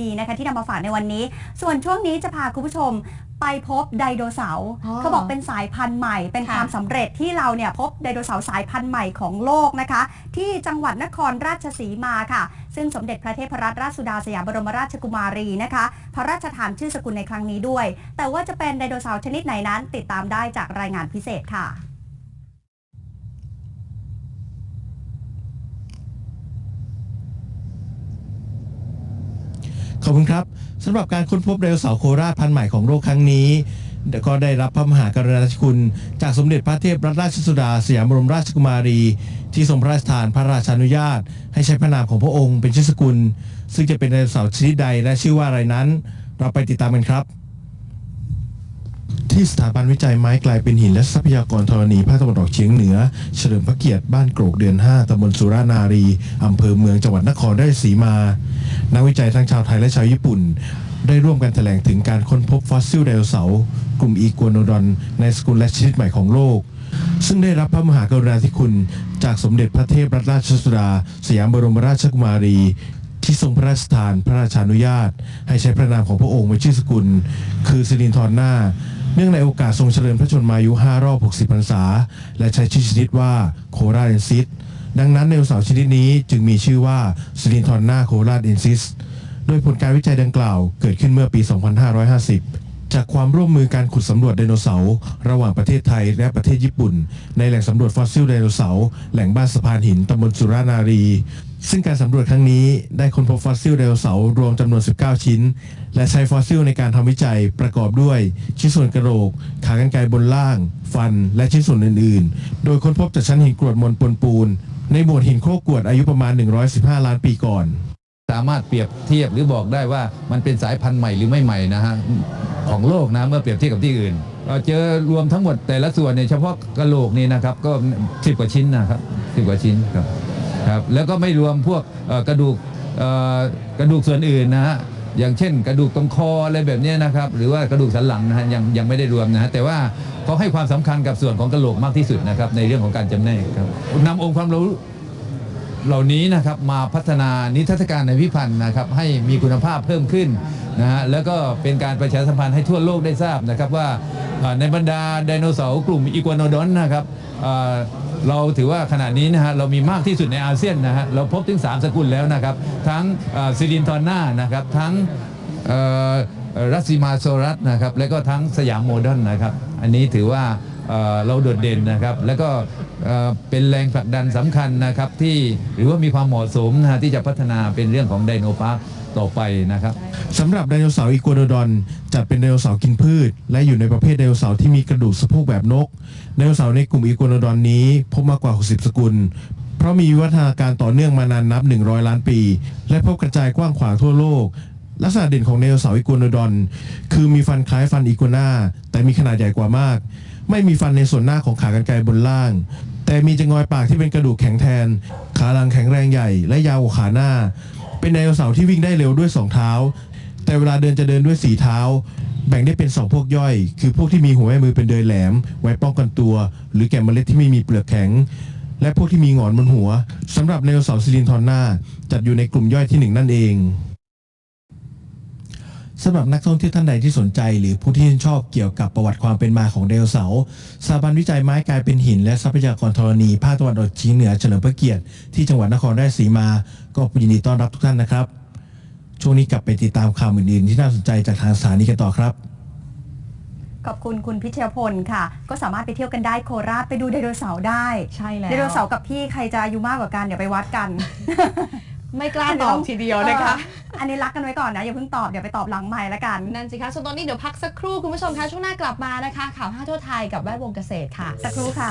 ดีๆนะคะที่นำมาฝากในวันนี้ ส่วนช่วงนี้จะพาคุณผู้ชมไปพบไดโนเสาร์อ๋อเขาบอกเป็นสายพันธุ์ใหม่ เป็นค่ะ ความสำเร็จที่เราเนี่ยพบไดโนเสาร์สายพันธุ์ใหม่ของโลกนะคะ ที่จังหวัดนครราชสีมาค่ะ ซึ่งสมเด็จพระเทพรัตนราชสุดาสยามบรมราชกุมารีนะคะ พระราชทานชื่อสกุลในครั้งนี้ด้วย แต่ว่าจะเป็นไดโนเสาร์ชนิดไหนนั้น ติดตามได้จากรายงานพิเศษค่ะ อบคุณครับสำหรับการค้นพบไดโนเสาร์โคราชพันธุ์ใหม่ของโลกครั้งนี้ก็ได้รับพระมหากรุณาธิคุณ จากสมเด็จพระเทพรัตนราชสุดาสยามบรมราชกุมารี ที่ทรงพระราชทานพระราชานุญาต ให้ใช้พระนามของพระองค์เป็นชื่อสกุล ซึ่งจะเป็นไดโนเสาร์ชนิดใดและชื่อว่าอะไรนั้น เราไปติดตามกันครับ ที่สถาบันวิจัยไม้กลายเป็นหินและทรัพยากรธรณีภาคตะวันออกเฉียงเหนือ เฉลิมพระเกียรติบ้านโกรกเดือน 5ตำบลสุรานารีอำเภอเมืองจังหวัดนครราชสีมา นักวิจัยทั้งชาวไทยและชาวญี่ปุ่น ได้ร่วมกันแถลงถึงการค้นพบฟอสซิลไดโนเสาร์กลุ่มอีกัวโนดอน ในสกุลและชนิดใหม่ของโลก ซึ่งได้รับพระมหากรุณาธิคุณ จากสมเด็จพระเทพรัตนราชสุดา สยามบรมราชกุมารีที่ทรงพระราชทานพระราชานุญาต ให้ใช้พระนามของพระองค์เป็นชื่อสกุล คือสิรินทรนา เนื่องในโอกาสทรงเฉลิมพระชนมายุ 5 รอบ 60 พรรษา และใช้ชื่อชนิดว่าโคราชเอนซิสดังนั้นไดโนเสาร์ชนิดนี้จึงมีชื่อว่าสิรินทอนาโคราชเอนซิส โดยผลการวิจัยดังกล่าวเกิดขึ้นเมื่อปี 2550 จากความร่วมมือการขุดสำรวจไดโนเสาร์ระหว่างประเทศไทยและประเทศญี่ปุ่น ในแหล่งสำรวจฟอสซิลไดโนเสาร์แหล่งบ้านสะพานหินตำบลสุรานารี ซึ่งการสำรวจครั้งนี้ได้ค้นพบฟอสซิลไดโนเสาร์รวมจำนวน 19 ชิ้น และใช้ฟอสซิลในการทำวิจัยประกอบด้วย ชิ้นส่วนกระโหลก ขากรรไกรบนล่าง ฟัน และชิ้นส่วนอื่น ๆ โดยค้นพบจากชั้นหินกรวดมนปนปูน ในหมวหินโคกกรวดอายุประมาณ 115 ล้านปีก่อน สามารถเปรียบเทียบหรือบอกได้ว่ามันเป็นสายพันธุ์ใหม่หรือไม่ใหม่นะฮะ ของโลกนะเมื่อเปรียบเทียบกับที่อื่นเราเจอรวมทั้งหมดแต่ละส่วนเนี่ยเฉพาะกระโหลกนี่นะครับก็สิบกว่าชิ้นนะครับสิบกว่าชิ้นครับครับแล้วก็ไม่รวมพวกกระดูกกระดูกส่วนอื่นนะฮะอย่างเช่น กระดูกตรงคออะไรแบบนี้นะครับหรือว่ากระดูกสันหลังนะฮะยังยังไม่ได้รวมนะฮะแต่ว่าเขาให้ความสำคัญกับส่วนของกระโหลกมากที่สุดนะครับในเรื่องของการจำแนกครับนำองค์ความรู้ เหล่านี้นะครับมาพัฒนานิทรรศการในพิพันธ์นะครับให้มีคุณภาพเพิ่มขึ้นนะฮะแล้วก็เป็นการประชาสัมพันธ์ให้ทั่วโลกได้ทราบนะครับว่าในบรรดาไดโนเสาร์กลุ่มอีกัวโนดอนนะครับเราถือว่าขณะนี้นะฮะเรามีมากที่สุดในอาเซียนนะฮะเราพบถึง 3 สกุลแล้วนะครับ ทั้งซิลินทอนนานะครับทั้งรัสซิมาโซรัสนะครับแล้วก็ทั้งสยามโมเดิร์นนะครับ อันนี้ถือว่าเอ่อเราโดดเด่นนะครับ แล้วก็ เป็นแรงผลักดันสำคัญนะครับที่หรือว่ามีความเหมาะสมนะที่จะพัฒนาเป็นเรื่องของไดโนพาร์คต่อไปนะครับสำหรับไดโนเสาร์อีกัวโนดอนจัดเป็นไดโนเสาร์กินพืช และอยู่ในประเภทไดโนเสาร์ที่มีกระดูกสะโพกแบบนกไดโนเสาร์ในกลุ่มอีกัวโนดอนนี้พบมากกว่า 60 สกุล เพราะมีวิวัฒนาการต่อเนื่องมานานนับ 100 ล้านปี และพบกระจายกว้างขวางทั่วโลกลักษณะเด่นของไดโนเสาร์อีกัวโนดอน คือมีฟันคล้ายฟันอีกัวนาแต่มีขนาดใหญ่กว่ามาก ไม่มีฟันในส่วนหน้าของขากรรไกรบนล่าง แต่มีจงอยปากที่เป็นกระดูกแข็งแทน ขาหลังแข็งแรงใหญ่ และยาวกว่าขาหน้า เป็นไดโนเสาร์ที่วิ่งได้เร็วด้วย 2 เท้า แต่เวลาเดินจะเดินด้วย4เท้า แบ่งได้เป็น 2 พวกย่อย คือพวกที่มีหัวแม่มือเป็นเดยแหลม ไว้ป้องกันตัว หรือแก่นเมล็ดที่ไม่มีเปลือกแข็ง และพวกที่มีหงอนบนหัวสำหรับไดโนเสาร์ซิลินทอนนาจัดอยู่ในกลุ่มย่อยที่หนึ่งนั่นเอง สำหรับนักท่องเที่ยวท่านใดที่สนใจ หรือผู้ที่ชื่นชอบเกี่ยวกับประวัติความเป็นมาของไดโนเสาร์สถาบันวิจัยไม้กลายเป็นหิน และทรัพยากรธรณีภาคตะวันออกเฉียงเหนือเฉลิมพระเกียรติที่จังหวัดนครราชสีมา ก็ยินดีต้อนรับทุกท่านนะครับ ช่วงนี้กลับไปติดตามข่าวอื่นๆ ที่น่าสนใจจากทางสถานีกันต่อครับขอบคุณคุณพิเชยพลค่ะ ก็สามารถไปเที่ยวกันได้โคราชไปดูไดโนเสาร์ได้ใช่แล้วไดโนเสาร์กับพี่ใครจะอายุมากกว่ากันเดี๋ยวไปวัดกัน ไม่กล้าตอบทีเดียวนะคะเอออันนี้รักกันไว้ก่อนนะ อย่าเพิ่งตอบ เดี๋ยวไปตอบหลังใหม่ละกัน นั่นสิคะส่วนตอนนี้เดี๋ยวพักสักครู่คุณผู้ชมคะช่วงหน้ากลับมานะคะ ข่าวห้าทั่วไทยกับแวดวงเกษตรค่ะ สักครู่ค่ะ